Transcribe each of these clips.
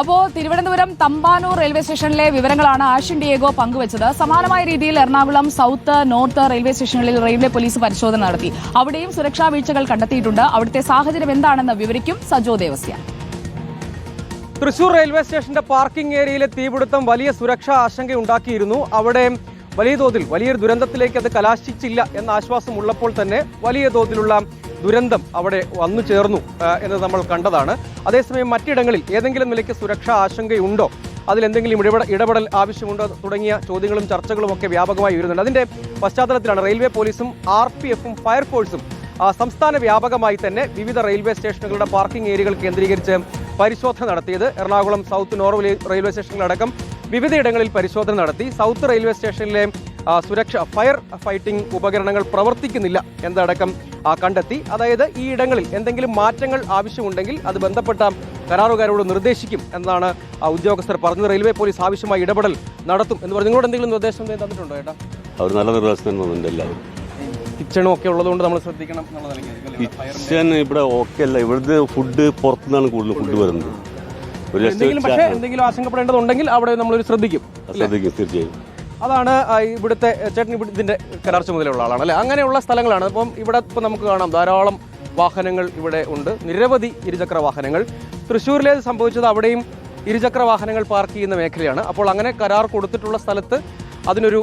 അപ്പോ തിരുവനന്തപുരം തമ്പാനൂർ റെയിൽവേ സ്റ്റേഷനിലെ വിവരങ്ങളാണ് ആഷിൻ ഡിയേഗോ പങ്കുവച്ചത്. സമാനമായ രീതിയിൽ എറണാകുളം സൗത്ത് നോർത്ത് റെയിൽവേ സ്റ്റേഷനുകളിൽ റെയിൽവേ പോലീസ് പരിശോധന നടത്തി. അവിടെയും സുരക്ഷാ വീഴ്ചകൾ കണ്ടെത്തിയിട്ടുണ്ട്. അവിടുത്തെ സാഹചര്യം എന്താണെന്ന് വിവരിക്കും സജോ ദേവസ്യ. തൃശൂർ റെയിൽവേ സ്റ്റേഷന്റെ പാർക്കിംഗ് ഏരിയയിലെ തീപിടുത്തം വലിയ സുരക്ഷാ ആശങ്കയുണ്ടാക്കിയിരുന്നു അവിടെ വലിയ തോതിൽ വലിയൊരു ദുരന്തത്തിലേക്ക് അത് കലാശിച്ചില്ല എന്ന ആശ്വാസം ഉള്ളപ്പോൾ തന്നെ വലിയ തോതിലുള്ള ദുരന്തം അവിടെ വന്നു ചേർന്നു എന്ന് നമ്മൾ കണ്ടതാണ്. അതേസമയം മറ്റിടങ്ങളിൽ ഏതെങ്കിലും നിലയ്ക്ക് സുരക്ഷാ ആശങ്കയുണ്ടോ? അതിലെന്തെങ്കിലും ഇടപെട ഇടപെടൽ ആവശ്യമുണ്ടോ? തുടങ്ങിയ ചോദ്യങ്ങളും ചർച്ചകളും ഒക്കെ വ്യാപകമായി വരുന്നുണ്ട്. അതിന്റെ പശ്ചാത്തലത്തിലാണ് റെയിൽവേ പോലീസും ആർ പി എഫും ഫയർഫോഴ്സും സംസ്ഥാന വ്യാപകമായി തന്നെ വിവിധ റെയിൽവേ സ്റ്റേഷനുകളുടെ പാർക്കിംഗ് ഏരിയകൾ കേന്ദ്രീകരിച്ച് പരിശോധന നടത്തിയത് എറണാകുളം സൗത്ത് നോർവ് റെയിൽവേ സ്റ്റേഷനിലടക്കം വിവിധയിടങ്ങളിൽ പരിശോധന നടത്തി. സൗത്ത് റെയിൽവേ സ്റ്റേഷനിലെ സുരക്ഷ ഫയർ ഫൈറ്റിംഗ് ഉപകരണങ്ങൾ പ്രവർത്തിക്കുന്നില്ല എന്നതടക്കം കണ്ടെത്തി. അതായത് ഈ ഇടങ്ങളിൽ എന്തെങ്കിലും മാറ്റങ്ങൾ ആവശ്യമുണ്ടെങ്കിൽ അത് ബന്ധപ്പെട്ട കരാറുകാരോട് നിർദ്ദേശിക്കും എന്നാണ് ഉദ്യോഗസ്ഥർ പറഞ്ഞത്. റെയിൽവേ പോലീസ് ആവശ്യമായ ഇടപെടൽ നടത്തും എന്ന് പറഞ്ഞു. നിങ്ങളോട് എന്തെങ്കിലും നിർദ്ദേശം തന്നിട്ടുണ്ടോ ഏട്ടാ? അവർ നല്ല നിർദ്ദേശം തന്നിട്ടുണ്ട് എല്ലാവരും. കിച്ചണും ഒക്കെ ഉള്ളതുകൊണ്ട് നമ്മൾ ശ്രദ്ധിക്കണം കിച്ചൺ ഇവിടെ ഓക്കെ അല്ല. ഇവിടുത്തെ ഫുഡ് പുറത്തുനിന്നാണ് കൂടുതൽ ഫുഡ് വരുന്നത്. എന്തെങ്കിലും പക്ഷേ എന്തെങ്കിലും ആശങ്കപ്പെടേണ്ടതുണ്ടെങ്കിൽ അവിടെ നമ്മളൊരു ശ്രദ്ധിക്കും ശ്രദ്ധിക്കും തീർച്ചയായും. അതാണ് ഇവിടുത്തെ ചേട്ടൻ ഇവിടെ ഇതിന്റെ കരാർ ചുമതലയുള്ള ആളാണ് അല്ലെ? അങ്ങനെയുള്ള സ്ഥലങ്ങളാണ്. അപ്പം ഇവിടെ ഇപ്പം നമുക്ക് കാണാം ധാരാളം വാഹനങ്ങൾ ഇവിടെ ഉണ്ട്. നിരവധി ഇരുചക്ര വാഹനങ്ങൾ. തൃശ്ശൂരിലേത് സംഭവിച്ചത് അവിടെയും ഇരുചക്ര വാഹനങ്ങൾ പാർക്ക് ചെയ്യുന്ന മേഖലയാണ്. അപ്പോൾ അങ്ങനെ കരാർ കൊടുത്തിട്ടുള്ള സ്ഥലത്ത് അതിനൊരു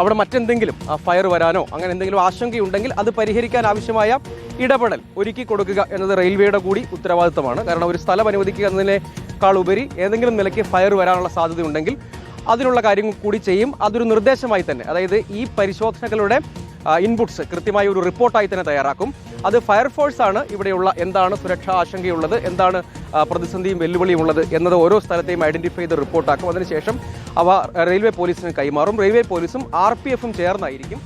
അവിടെ മറ്റെന്തെങ്കിലും ഫയർ വരാനോ അങ്ങനെ എന്തെങ്കിലും ആശങ്കയുണ്ടെങ്കിൽ അത് പരിഹരിക്കാൻ ആവശ്യമായ ഇടപെടൽ ഒരുക്കി കൊടുക്കുക എന്നത് റെയിൽവേയുടെ കൂടി ഉത്തരവാദിത്തമാണ്. കാരണം ഒരു സ്ഥലം അനുവദിക്കുക എന്നതിനേക്കാൾ ഉപരി ഏതെങ്കിലും നിലയ്ക്ക് ഫയർ വരാനുള്ള സാധ്യതയുണ്ടെങ്കിൽ അതിനുള്ള കാര്യങ്ങൾ കൂടി ചെയ്യും. അതൊരു നിർദ്ദേശമായി തന്നെ അതായത് ഈ പരിശോധനകളുടെ ഇൻപുട്സ് കൃത്യമായ ഒരു റിപ്പോർട്ടായി തന്നെ തയ്യാറാക്കും. അത് ഫയർഫോഴ്സ് ആണ് ഇവിടെയുള്ള എന്താണ് സുരക്ഷാ ആശങ്കയുള്ളത് എന്താണ് പ്രതിസന്ധിയും വെല്ലുവിളിയും ഉള്ളത് എന്നത് ഓരോ സ്ഥലത്തെയും ഐഡന്റിഫൈ ചെയ്ത് റിപ്പോർട്ടാക്കും. അതിനുശേഷം അവ റെയിൽവേ പോലീസിന് കൈമാറും. റെയിൽവേ പോലീസും ആർ പി എഫും ചേർന്നായിരിക്കും.